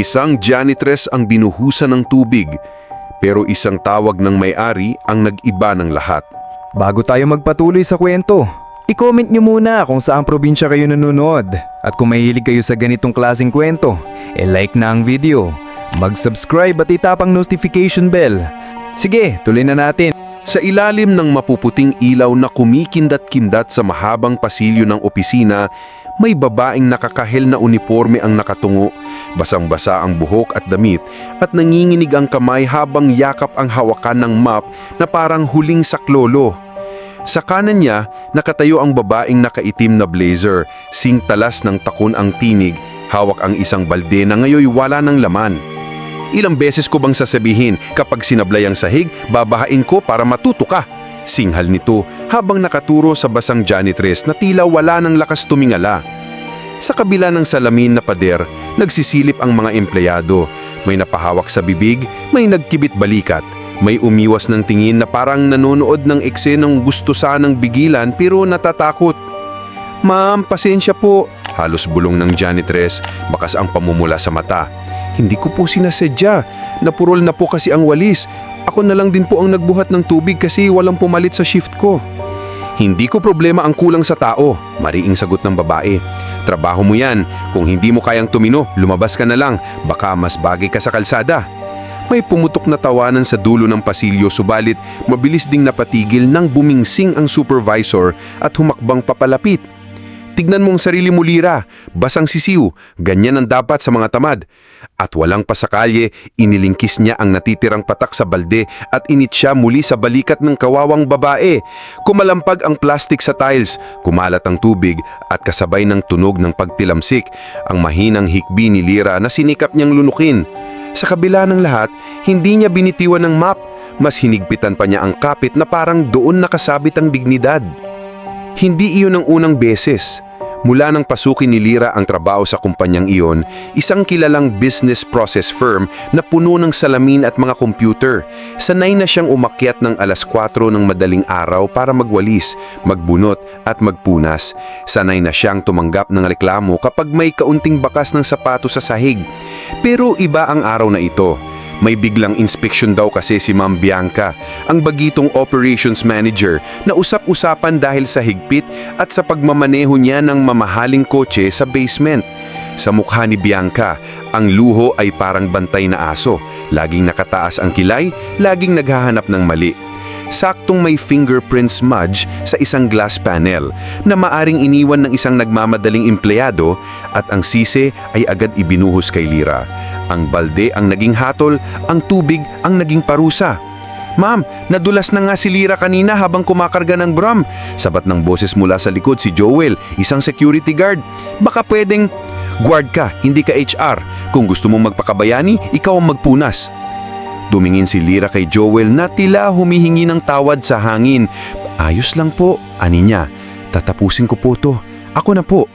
Isang janitress ang binuhusan ng tubig, pero isang tawag ng may-ari ang nag-iba ng lahat. Bago tayo magpatuloy sa kwento, i-comment nyo muna kung saang probinsya kayo nanonood. At kung mahilig kayo sa ganitong klaseng kwento, e-like na ang video, mag-subscribe at itapang notification bell. Sige, tuloy na natin. Sa ilalim ng mapuputing ilaw na kumikindat-kindat sa mahabang pasilyo ng opisina, may babaeng nakakahel na uniforme ang nakatungo, basang-basa ang buhok at damit at nanginginig ang kamay habang yakap ang hawakan ng map na parang huling saklolo. Sa kanan niya, nakatayo ang babaeng nakaitim na blazer, singtalas ng takon ang tinig, hawak ang isang balde na ngayoy wala ng laman. Ilang beses ko bang sasabihin kapag sinablay ang sahig, babahain ko para matuto ka? Singhal nito habang nakaturo sa basang janitress na tila wala ng lakas tumingala. Sa kabila ng salamin na pader, nagsisilip ang mga empleyado. May napahawak sa bibig, may nagkibit balikat. May umiwas ng tingin na parang nanonood ng eksenang gusto sanang bigilan pero natatakot. Ma'am, pasensya po. Halos bulong ng janitress, bakas ang pamumula sa mata. Hindi ko po sinasadya. Napurol na po kasi ang walis. Ako na lang din po ang nagbuhat ng tubig kasi walang pumalit sa shift ko. Hindi ko problema ang kulang sa tao, mariing sagot ng babae. Trabaho mo yan. Kung hindi mo kayang tumino, lumabas ka na lang. Baka mas bagay ka sa kalsada. May pumutok na tawanan sa dulo ng pasilyo subalit mabilis ding napatigil nang bumingsing ang supervisor at humakbang papalapit. Tignan mong sarili mo lira, basang sisiw, ganyan ang dapat sa mga tamad. At walang pasakalye, inilingkis niya ang natitirang patak sa balde at init siya muli sa balikat ng kawawang babae. Kumalampag ang plastic sa tiles, kumalat ang tubig at kasabay ng tunog ng pagtilamsik, ang mahinang hikbi ni Lira na sinikap niyang lunukin. Sa kabila ng lahat, hindi niya binitiwan ng map, mas hinigpitan pa niya ang kapit na parang doon nakasabit ang dignidad. Hindi iyon ang unang beses. Mula nang pasukin ni Lira ang trabaho sa kumpanyang iyon, isang kilalang business process firm na puno ng salamin at mga computer. Sanay na siyang umakyat ng alas 4 ng madaling araw para magwalis, magbunot at magpunas. Sanay na siyang tumanggap ng reklamo kapag may kaunting bakas ng sapato sa sahig. Pero iba ang araw na ito. May biglang inspeksyon daw kasi si Ma'am Bianca, ang bagitong operations manager na usap-usapan dahil sa higpit at sa pagmamaneho niya ng mamahaling kotse sa basement. Sa mukha ni Bianca, ang luho ay parang bantay na aso. Laging nakataas ang kilay, laging naghahanap ng mali. Saktong may fingerprint smudge sa isang glass panel na maaring iniwan ng isang nagmamadaling empleyado at ang sise ay agad ibinuhos kay Lira. Ang balde ang naging hatol, ang tubig ang naging parusa. Ma'am, nadulas na nga si Lira kanina habang kumakarga ng bram. Sabat ng boses mula sa likod si Joel, isang security guard. Baka pwedeng, guard ka, hindi ka HR. Kung gusto mong magpakabayani, ikaw ang magpunas. Dumingin si Lira kay Joel na tila humihingi ng tawad sa hangin. Ayos lang po, ani niya. Tatapusin ko po to. Ako na po.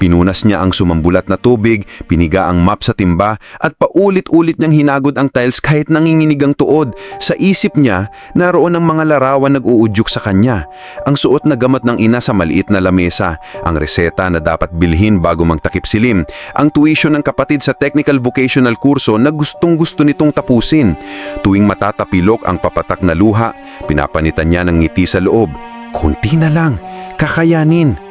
Pinunas niya ang sumambulat na tubig, piniga ang map sa timba at paulit-ulit niyang hinagod ang tiles kahit nanginginig ang tuod. Sa isip niya, naroon ang mga larawan nag-uudyok sa kanya. Ang suot na gamot ng ina sa maliit na lamesa, ang reseta na dapat bilhin bago magtakip silim, ang tuition ng kapatid sa technical vocational kurso na gustong gusto nitong tapusin. Tuwing matatapilok ang papatak na luha, pinapanitan niya ng ngiti sa loob. Kunti na lang, kakayanin.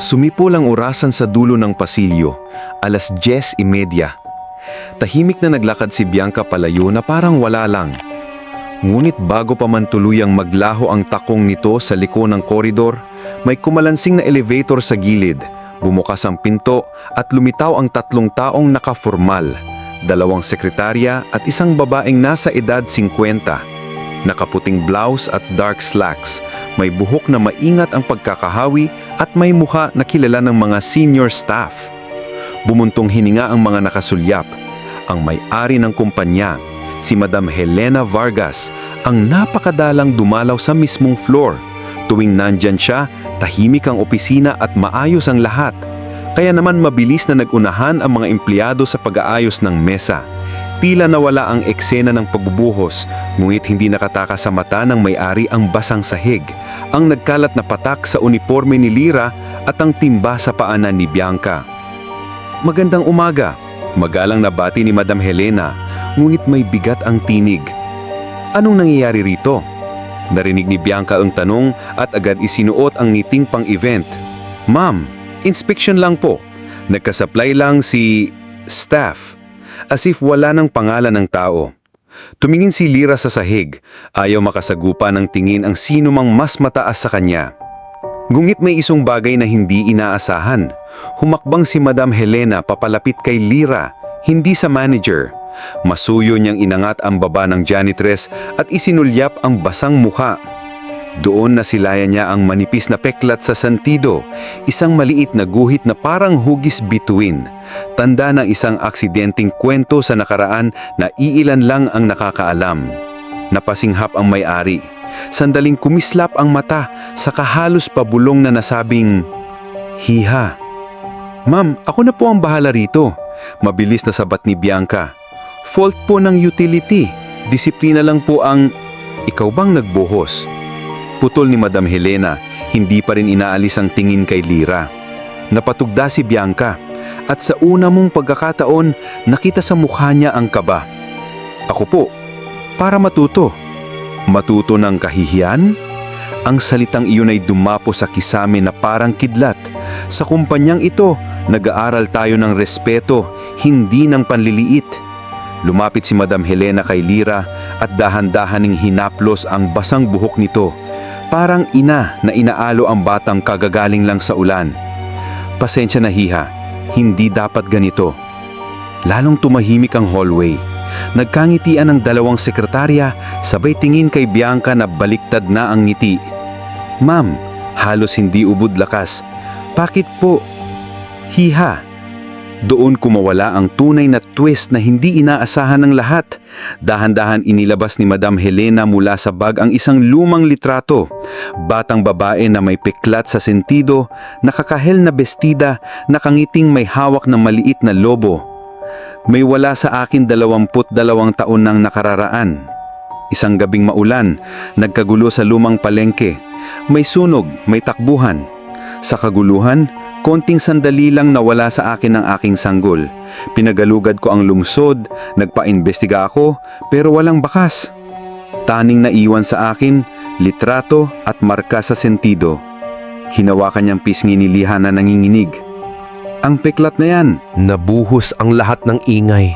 Sumipol ang orasan sa dulo ng pasilyo, alas 10.30. Tahimik na naglakad si Bianca palayo na parang wala lang. Ngunit bago pa man tuluyang maglaho ang takong nito sa liko ng koridor, may kumalansing na elevator sa gilid, bumukas ang pinto at lumitaw ang tatlong taong nakaformal, dalawang sekretarya at isang babaeng nasa edad 50. Nakaputing blouse at dark slacks, may buhok na maingat ang pagkakahawi at may muha na kilala ng mga senior staff. Bumuntong hininga ang mga nakasulyap. Ang may-ari ng kumpanya, si Madam Helena Vargas, ang napakadalang dumalaw sa mismong floor. Tuwing nandyan siya, tahimik ang opisina at maayos ang lahat. Kaya naman mabilis na nagunahan ang mga empleyado sa pag-aayos ng mesa. Tila nawala ang eksena ng pagbubuhos, ngunit hindi nakataka sa mata ng may-ari ang basang sahig, ang nagkalat na patak sa uniforme ni Lira at ang timba sa paanan ni Bianca. Magandang umaga. Magalang na bati ni Madam Helena, ngunit may bigat ang tinig. Anong nangyayari rito? Narinig ni Bianca ang tanong at agad isinuot ang ngiting pang-event. Ma'am, inspection lang po. Nagkasaplay lang si staff. As if wala ng pangalan ng tao. Tumingin si Lira sa sahig. Ayaw makasagupa ng tingin ang sino mang mas mataas sa kanya. Gungit may isang bagay na hindi inaasahan. Humakbang si Madam Helena papalapit kay Lira, hindi sa manager. Masuyo niyang inangat ang baba ng janitress at isinulyap ang basang mukha. Doon nasilayan niya ang manipis na peklat sa santido, isang maliit na guhit na parang hugis bituin. Tanda ng isang aksidenteng kwento sa nakaraan na iilan lang ang nakakaalam. Napasinghap ang may-ari. Sandaling kumislap ang mata sa kahalos pabulong na nasabing, Hiha. Ma'am, ako na po ang bahala rito. Mabilis na sabat ni Bianca. Fault po ng utility. Disiplina lang po ang... Ikaw bang nagbuhos? Putol ni Madam Helena, hindi pa rin inaalis ang tingin kay Lira. Napatugda si Bianca at sa una mong pagkakataon nakita sa mukha niya ang kaba. Ako po, para matuto. Matuto ng kahihiyan? Ang salitang iyon ay dumapo sa kisame na parang kidlat. Sa kumpanyang ito, nag-aaral tayo ng respeto, hindi ng panliliit. Lumapit si Madam Helena kay Lira at dahan-dahaning hinaplos ang basang buhok nito. Parang ina na inaalo ang batang kagagaling lang sa ulan. Pasensya na hiha, hindi dapat ganito. Lalong tumahimik ang hallway. Nagkangitian ang dalawang sekretarya, sabay tingin kay Bianca na baliktad na ang ngiti. Ma'am, halos hindi ubod lakas. Bakit po? Hiha. Doon kumawala ang tunay na twist na hindi inaasahan ng lahat. Dahan-dahan inilabas ni Madam Helena mula sa bag ang isang lumang litrato. Batang babae na may peklat sa sentido, nakakahel na bestida, nakangiting may hawak na maliit na lobo. May wala sa akin dalawamput dalawang taon nang nakararaan. Isang gabing maulan, nagkagulo sa lumang palengke. May sunog, may takbuhan. Sa kaguluhan, konting sandali lang nawala sa akin ang aking sanggol. Pinagalugad ko ang lungsod, nagpa-imbestiga ako, pero walang bakas. Taning naiwan sa akin, litrato at marka sa sentido. Hinawakan niyang pisngi ni Liha na nanginginig. Ang peklat na yan, Nabuhos ang lahat ng ingay.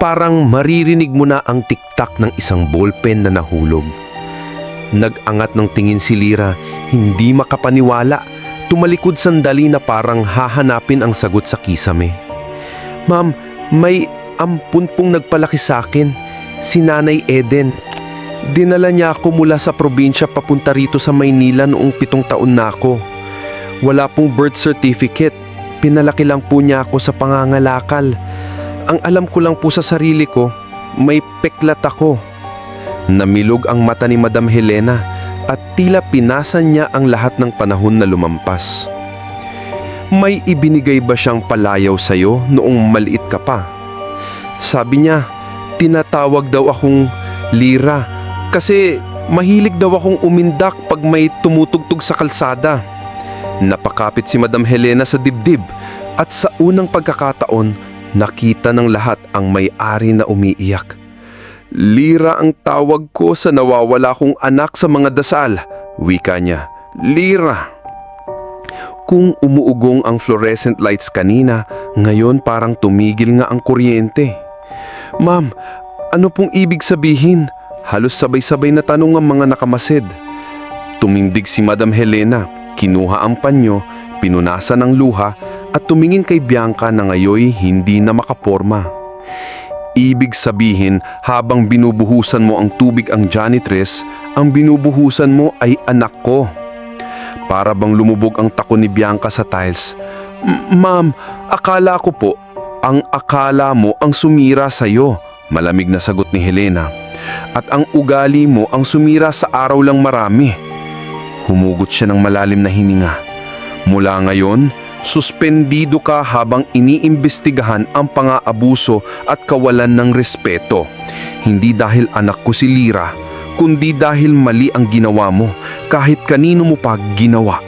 Parang maririnig mo na ang tiktak ng isang ballpen na nahulog. Nag-angat ng tingin si Lira, hindi makapaniwala. Tumalikod sandali na parang hahanapin ang sagot sa kisame. Ma'am, may ampun pong nagpalaki sa akin. Si Nanay Eden. Dinala niya ako mula sa probinsya papunta rito sa Maynila noong pitong taon na ako. Wala pong birth certificate. Pinalaki lang po niya ako sa pangangalakal. Ang alam ko lang po sa sarili ko, may peklat ako. Namilog ang mata ni Madam Helena at tila pinasan niya ang lahat ng panahon na lumampas. May ibinigay ba siyang palayaw sa'yo noong maliit ka pa? Sabi niya, tinatawag daw akong Lira kasi mahilig daw akong umindak pag may tumutugtog sa kalsada. Napakapit si Madam Helena sa dibdib at sa unang pagkakataon, nakita ng lahat ang may-ari na umiiyak. Lira ang tawag ko sa nawawala kong anak sa mga dasal. Wika niya, Lira. Kung umuugong ang fluorescent lights kanina, ngayon parang tumigil nga ang kuryente. Ma'am, ano pong ibig sabihin? Halos sabay-sabay na tanong ang mga nakamasid. Tumindig si Madam Helena, kinuha ang panyo, pinunasan ng luha at tumingin kay Bianca na ngayoy hindi na makaporma. Ibig sabihin, habang binubuhusan mo ang tubig ang janitress, ang binubuhusan mo ay anak ko. Para bang lumubog ang tako ni Bianca sa tiles. "M- Ma'am, akala ko po, ang akala mo ang sumira sa'yo, malamig na sagot ni Helena. At ang ugali mo ang sumira sa araw lang marami. Humugot siya ng malalim na hininga. Mula ngayon, suspendido ka habang iniimbestigahan ang pang-aabuso at kawalan ng respeto. Hindi dahil anak ko si Lira, kundi dahil mali ang ginawa mo kahit kanino mo pa ginawa.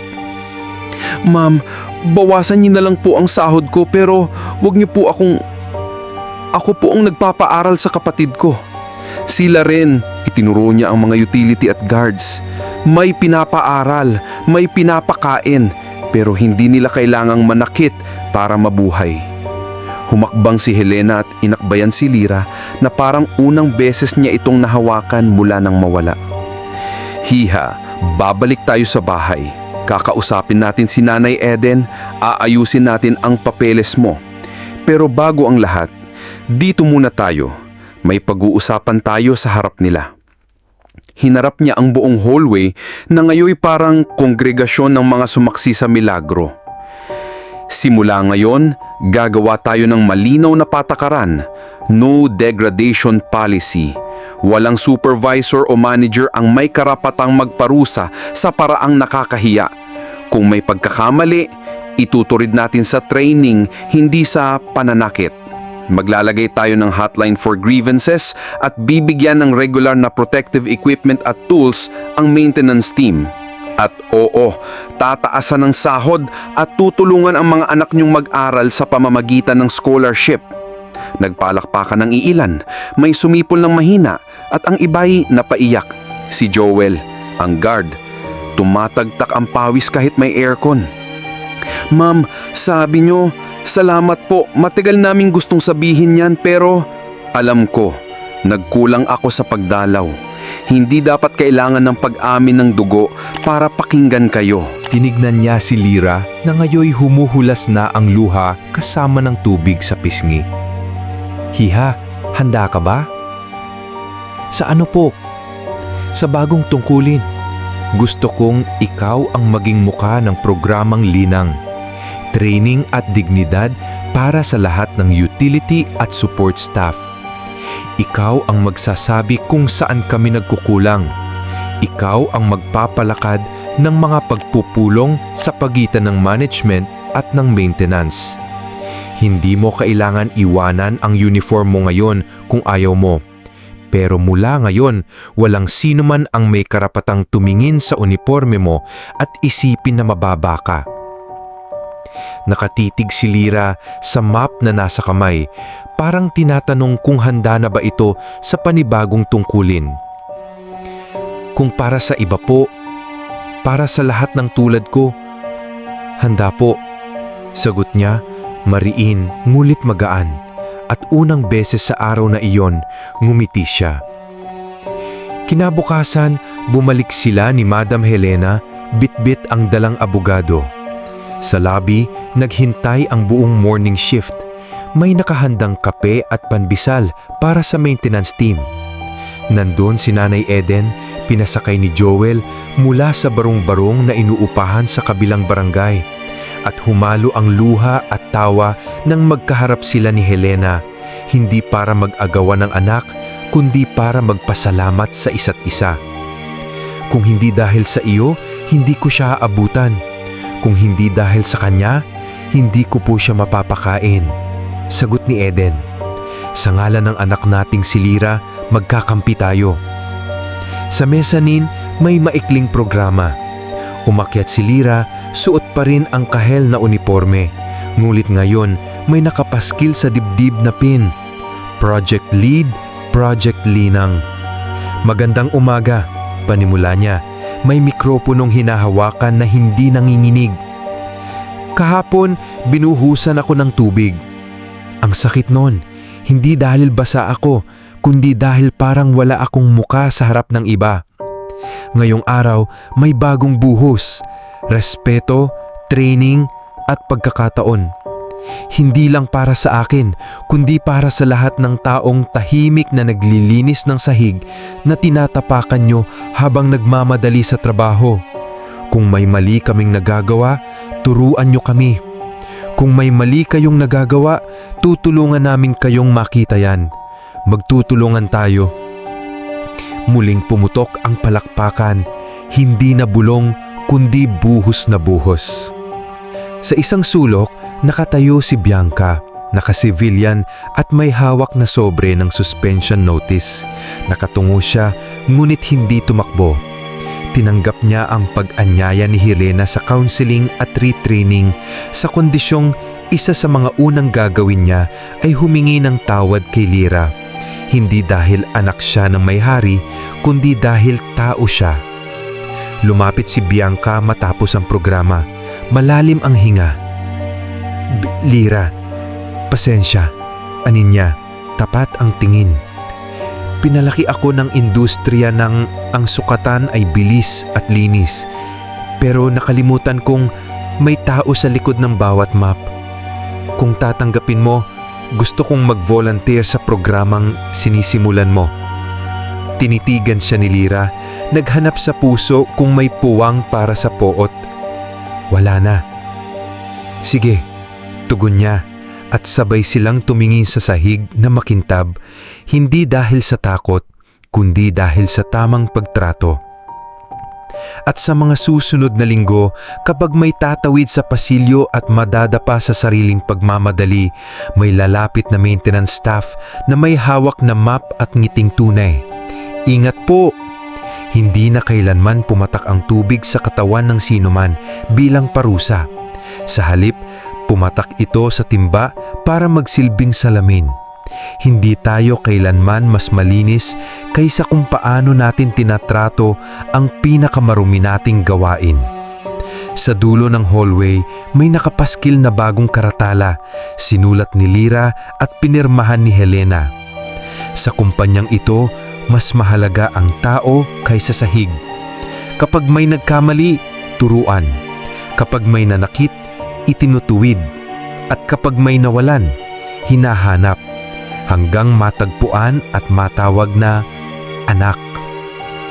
Ma'am, bawasan niyo na lang po ang sahod ko pero wag niyo po akong... Ako po ang nagpapaaral sa kapatid ko. Sila rin, itinuro niya ang mga utility at guards. May pinapaaral, may pinapakain, pero hindi nila kailangang manakit para mabuhay. Humakbang si Helena at inakbayan si Lira na parang unang beses niya itong nahawakan mula nang mawala. Hiha, babalik tayo sa bahay. Kakausapin natin si Nanay Eden, aayusin natin ang papeles mo. Pero bago ang lahat, dito muna tayo. May pag-uusapan tayo sa harap nila. Hinarap niya ang buong hallway na ngayoy parang kongregasyon ng mga sumaksi sa milagro. Simula ngayon, gagawa tayo ng malinaw na patakaran, no degradation policy. Walang supervisor o manager ang may karapatang magparusa sa paraang nakakahiya. Kung may pagkakamali, ituturid natin sa training, hindi sa pananakit. Maglalagay tayo ng hotline for grievances at bibigyan ng regular na protective equipment at tools ang maintenance team. At oo, tataasan ng sahod at tutulungan ang mga anak niyong mag-aral sa pamamagitan ng scholarship. Nagpalakpakan ng iilan, may sumipol ng mahina at ang iba'y napaiyak. Si Joel, ang guard, tumatagtak ang pawis kahit may aircon. Ma'am, sabi niyo, salamat po, matagal naming gustong sabihin yan pero alam ko, nagkulang ako sa pagdalaw. Hindi dapat kailangan ng pag-amin ng dugo para pakinggan kayo. Tinignan niya si Lira na ngayoy humuhulas na ang luha kasama ng tubig sa pisngi. Hiha, handa ka ba? Sa ano po? Sa bagong tungkulin. Gusto kong ikaw ang maging muka ng programang Linang. Training at dignidad para sa lahat ng utility at support staff. Ikaw ang magsasabi kung saan kami nagkukulang. Ikaw ang magpapalakad ng mga pagpupulong sa pagitan ng management at ng maintenance. Hindi mo kailangan iwanan ang uniform mo ngayon kung ayaw mo. Pero mula ngayon, walang sino man ang may karapatang tumingin sa uniforme mo at isipin na mababa ka. Nakatitig si Lira sa map na nasa kamay, parang tinatanong kung handa na ba ito sa panibagong tungkulin. Kung para sa iba po, para sa lahat ng tulad ko, handa po. Sagot niya, mariin ngulit magaan at unang beses sa araw na iyon, ngumiti siya. Kinabukasan, bumalik sila ni Madam Helena, bitbit ang dalang abogado. Sa lobby, naghintay ang buong morning shift. May nakahandang kape at panbisal para sa maintenance team. Nandun si Nanay Eden, pinasakay ni Joel mula sa barong-barong na inuupahan sa kabilang barangay. At humalo ang luha at tawa nang magkaharap sila ni Helena, hindi para mag-agawan ng anak, kundi para magpasalamat sa isa't isa. Kung hindi dahil sa iyo, hindi ko siya aabutan. Kung hindi dahil sa kanya, hindi ko po siya mapapakain. Sagot ni Eden. Sa ngalan ng anak nating si Lira, magkakampi tayo. Sa mezzanine, may maikling programa. Umakyat si Lira, suot pa rin ang kahel na uniforme. Ngulit ngayon, may nakapaskil sa dibdib na pin. Project Lead, Project Linang. Magandang umaga, panimula niya. May mikroponong hinahawakan na hindi nanginginig. Kahapon, binuhusan ako ng tubig. Ang sakit nun, hindi dahil basa ako, kundi dahil parang wala akong muka sa harap ng iba. Ngayong araw, may bagong buhos, respeto, training, at pagkakataon. Hindi lang para sa akin, kundi para sa lahat ng taong tahimik na naglilinis ng sahig na tinatapakan nyo habang nagmamadali sa trabaho. Kung may mali kaming nagagawa, turuan nyo kami. Kung may mali kayong nagagawa, tutulungan namin kayong makita yan. Magtutulungan tayo. Muling pumutok ang palakpakan, hindi na bulong kundi buhos na buhos. Sa isang sulok, nakatayo si Bianca, naka-civilian at may hawak na sobre ng suspension notice. Nakatungo siya, ngunit hindi tumakbo. Tinanggap niya ang pag-anyaya ni Helena sa counseling at retraining sa kondisyong isa sa mga unang gagawin niya ay humingi ng tawad kay Lira. Hindi dahil anak siya ng may hari, kundi dahil tao siya. Lumapit si Bianca matapos ang programa. Malalim ang hinga. B- Lira, pasensya. Anin niya, tapat ang tingin. Pinalaki ako ng industriya ng ang sukatan ay bilis at linis. Pero nakalimutan kong may tao sa likod ng bawat map. Kung tatanggapin mo, gusto kong mag-volunteer sa programang sinisimulan mo. Tinitigan siya ni Lira, naghanap sa puso kung may puwang para sa poot. Wala na. Sige, tugon niya at sabay silang tumingin sa sahig na makintab, hindi dahil sa takot, kundi dahil sa tamang pagtrato. At sa mga susunod na linggo, kapag may tatawid sa pasilyo at madadapa sa sariling pagmamadali, may lalapit na maintenance staff na may hawak na map at ngiting tunay. Ingat po! Hindi na kailanman pumatak ang tubig sa katawan ng sinuman bilang parusa. Sa halip, pumatak ito sa timba para magsilbing salamin. Hindi tayo kailanman mas malinis kaysa kung paano natin tinatrato ang pinakamarumi nating gawain. Sa dulo ng hallway, may nakapaskil na bagong karatala, sinulat ni Lira at pinirmahan ni Helena. Sa kumpanyang ito, mas mahalaga ang tao kaysa sahig. Kapag may nagkamali, turuan. Kapag may nanakit, itinutuwid. At kapag may nawalan, hinahanap. Hanggang matagpuan at matawag na anak.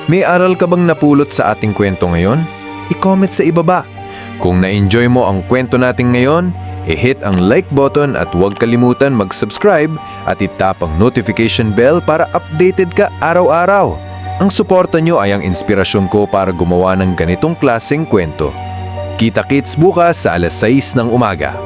May aral ka bang napulot sa ating kwento ngayon? I-comment sa ibaba. Kung na-enjoy mo ang kwento natin ngayon, i-hit ang like button at huwag kalimutan mag-subscribe at itap ang notification bell para updated ka araw-araw. Ang suporta nyo ay ang inspirasyon ko para gumawa ng ganitong klaseng kwento. Kita-kits bukas sa alas 6 ng umaga.